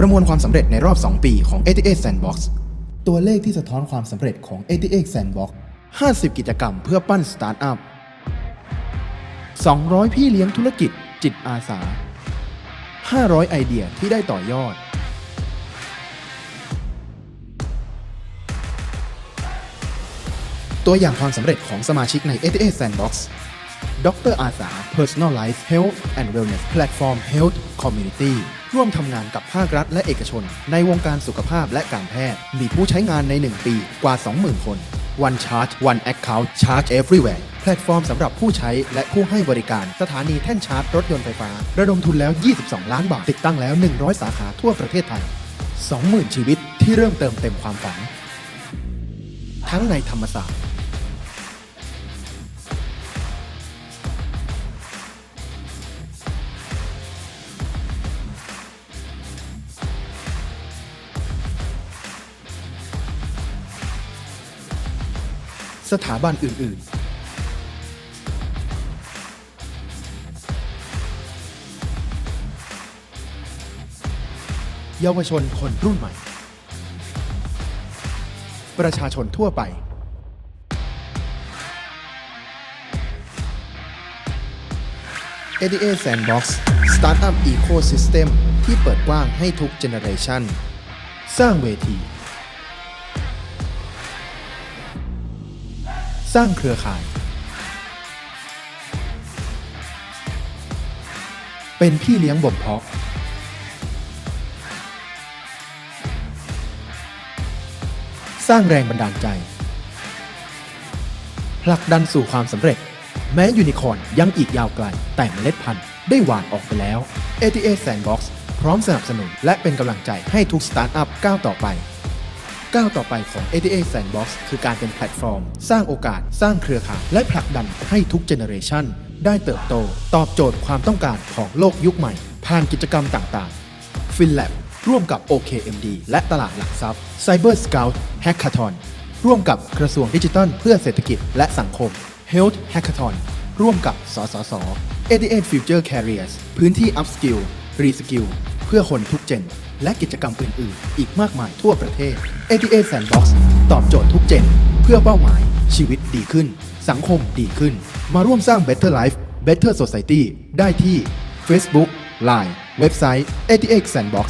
ประมวลความสำเร็จในรอบ 2 ปีของ 88 Sandbox ตัวเลขที่สะท้อนความสำเร็จของ 88 Sandbox 50 กิจกรรมเพื่อปั้นสตาร์ทอัพ 200 พี่เลี้ยงธุรกิจจิตอาสา 500 ไอเดียที่ได้ต่อยอด ตัวอย่างความสำเร็จของสมาชิกใน 88 Sandbox ดรอาสา Personalized Health and Wellness Platform Health Community ร่วมทำงานกับภาครัฐและเอกชน ในวงการสุขภาพและการแพทย์ มีผู้ใช้งานใน 1 ปีกว่า 20,000 คน One Charge One Account Charge Everywhere แพลตฟอร์มสำหรับผู้ใช้และผู้ให้บริการสถานีแท่นชาร์จรถยนต์ไฟฟ้า ระดมทุนแล้ว 22 ล้านบาท ติดตั้งแล้ว 100 สาขาทั่วประเทศไทย 20,000 ชีวิตที่เริ่มเติมเต็มความฝัน ทั้งในธรรมศาสตร์ สถาบันอื่น ๆเยาวชนคนรุ่นใหม่ ประชาชนทั่วไป ADA Sandbox Startup Ecosystem ที่เปิดกว้างให้ทุกเจเนอเรชันสร้างเวที สร้างเครือข่าย เป็นพี่เลี้ยงบ่มเพาะ สร้างแรงบันดาลใจ ผลักดันสู่ความสำเร็จ แม้ยูนิคอร์นยังอีกยาวไกล แต่เมล็ดพันธุ์ได้หวานออกไปแล้ว ATA Sandbox พร้อมสนับสนุนและเป็นกำลังใจให้ทุกสตาร์ทอัพก้าวต่อไป ก้าวต่อไปของ88 Sandbox คือการเป็นแพลตฟอร์ม สร้างโอกาส สร้างเครือข่ายและผลักดันให้ทุกเจเนอเรชันได้เติบโต ตอบโจทย์ความต้องการของโลกยุคใหม่ ผ่านกิจกรรมต่างๆ FinLab ร่วมกับ OKMD และตลาดหลักทรัพย์ Cyber Scout Hackathon ร่วมกับกระทรวงดิจิทัลเพื่อเศรษฐกิจและสังคม Health Hackathon ร่วมกับ สสส 88 Future Careers พื้นที่ Upskill Reskill เพื่อคนทุกเจน และกิจกรรมอื่นๆ อีกมากมายทั่วประเทศ ata Sandbox ตอบโจทย์ทุกเจน เพื่อเป้าหมาย ชีวิตดีขึ้น สังคมดีขึ้น มาร่วมสร้าง Better Life Better Society ได้ที่ Facebook Line เว็บไซต์ ata Sandbox